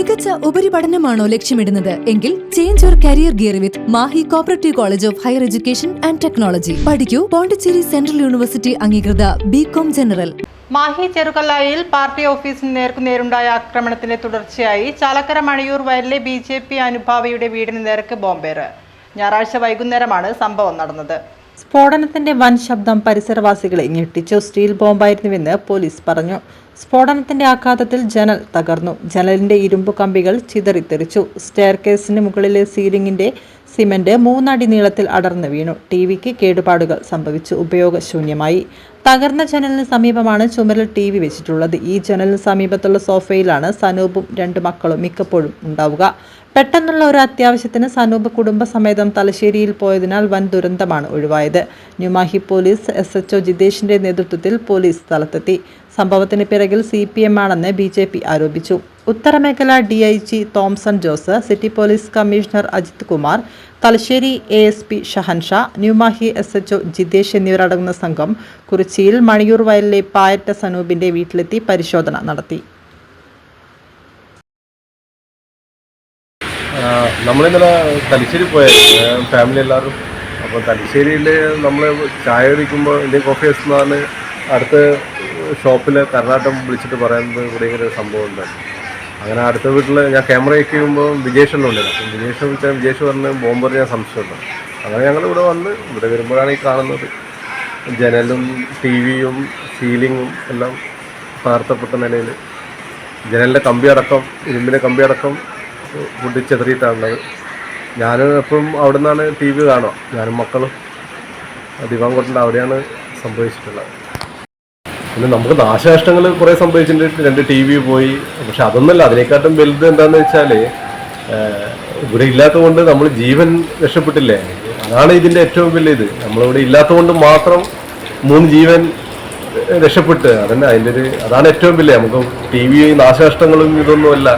മികച്ച ഉപരിപഠനമാണോ ലക്ഷ്യമിടുന്നത്? എങ്കിൽ change your career gear with Mahe cooperative college of higher education and technology പഠിക്കൂ. പോണ്ടിച്ചേരി സെൻട്രൽ യൂണിവേഴ്സിറ്റി അംഗീകൃത ബികോം ജനറൽ മാഹി ചെറുകല്ലായിൽ പാർട്ടി ഓഫീസിന് നേർക്കുനേരുണ്ടായ ആക്രമണത്തിന്റെ തുടർച്ചയായി ചാലക്കര മണിയൂർ വയലിലെ ബി ജെ പി അനുഭാവിയുടെ വീടിന് നേർക്ക് ബോംബേറ്. ഞായറാഴ്ച വൈകുന്നേരമാണ് സംഭവം നടന്നത്. സ്ഫോടനത്തിന്റെ വൻ ശബ്ദം പരിസരവാസികളെ ഞെട്ടിച്ചു. സ്റ്റീൽ ബോംബായിരുന്നുവെന്ന് പോലീസ് പറഞ്ഞു. സ്ഫോടനത്തിന്റെ ആഘാതത്തിൽ ജനൽ തകർന്നു. ജനലിന്റെ ഇരുമ്പ് കമ്പികൾ ചിതറിത്തെറിച്ചു. സ്റ്റെയർ കേസിന് മുകളിലെ സീലിംഗിന്റെ സിമന്റ് മൂന്നടി നീളത്തിൽ അടർന്നു വീണു. ടി വിക്ക് കേടുപാടുകൾ സംഭവിച്ചു. ഉപയോഗശൂന്യമായി. തകർന്ന ജനലിന് സമീപമാണ് ചുമരിൽ ടി വി വെച്ചിട്ടുള്ളത്. ഈ ജനലിന് സമീപത്തുള്ള സോഫയിലാണ് സനൂപും രണ്ട് മക്കളും മിക്കപ്പോഴും ഉണ്ടാവുക. പെട്ടെന്നുള്ള ഒരു അത്യാവശ്യത്തിന് സനൂപ് കുടുംബസമേതം തലശ്ശേരിയിൽ പോയതിനാൽ വൻ ദുരന്തമാണ് ഒഴിവായത്. ന്യൂമാഹി പോലീസ് എസ് എച്ച് ജിതേഷിന്റെ നേതൃത്വത്തിൽ പോലീസ് സ്ഥലത്തെത്തി. സംഭവത്തിന് പിറകിൽ സി പി എം ആണെന്ന് ബി ജെ പി ആരോപിച്ചു. ഉത്തരമേഖല D I G Thomson Jose city police commissioner Ajith Kumar Thalassery A S P Shahansha New Mahe S H Jithesh എന്നിവരടങ്ങുന്ന സംഘം കുറിച്ചിയിൽ മണിയൂർ വയലിലെ പായറ്റ സനൂപിന്റെ വീട്ടിലെത്തി പരിശോധന നടത്തി. നമ്മളിന്നലെ തലശ്ശേരി പോയായിരുന്നു. ഫാമിലി എല്ലാവരും. അപ്പോൾ തലശ്ശേരിയിൽ നമ്മൾ ചായ കുടിക്കുമ്പോൾ ഇന്ത്യൻ കോഫി എന്നാണ് അടുത്ത ഷോപ്പിൽ കർണാടകം വിളിച്ചിട്ട് പറയുന്നത് ഇവിടെ ഇങ്ങനെ ഒരു സംഭവം ഉണ്ട് അങ്ങനെ അടുത്ത വീട്ടിൽ ഞാൻ ക്യാമറ വയ്ക്കുമ്പോൾ വിജേഷെല്ലാം ഉണ്ടായിരുന്നു അപ്പം വിജേഷ് വിളിച്ചാൽ വിജേഷ് പറഞ്ഞ് ബോംബർ ഞാൻ സംശയമുണ്ട്. അങ്ങനെ ഞങ്ങൾ ഇവിടെ വന്ന് ഇവിടെ വരുമ്പോഴാണ് ഈ കാണുന്നത്. ജനലും ടി വിയും സീലിങ്ങും എല്ലാം തകർത്തപ്പെട്ട നിലയിൽ ജനലിന്റെ കമ്പി അടക്കം ഇരുമ്പിന്റെ കമ്പി അടക്കം പൊട്ടിച്ചെതറിയിട്ടാണുള്ളത്. ഞാൻ എപ്പോഴും അവിടെ നിന്നാണ് ടി വി കാണുക. ഞാനും മക്കളും ദിവാങ്കോട്ടിന്റെ അവിടെയാണ് സംഭവിച്ചിട്ടുള്ളത്. പിന്നെ നമുക്ക് നാശനഷ്ടങ്ങൾ കുറേ സംഭവിച്ചിട്ടുണ്ട്. രണ്ട് ടി വി പോയി. പക്ഷെ അതൊന്നല്ല അതിനെക്കാട്ടും വലുത് എന്താന്ന് വെച്ചാൽ ഇവിടെ ഇല്ലാത്തതുകൊണ്ട് നമ്മൾ ജീവൻ രക്ഷപ്പെട്ടില്ലേ? അതാണ് ഇതിന്റെ ഏറ്റവും വലിയ ഇത് നമ്മളിവിടെ ഇല്ലാത്തതുകൊണ്ട് മാത്രം മൂന്ന് ജീവൻ രക്ഷപ്പെട്ട്. അതന്നെ അതിന്റെ ഒരു അതാണ് ഏറ്റവും വലിയ. നമുക്ക് ടി വി നാശനഷ്ടങ്ങളും ഇതൊന്നുമല്ല.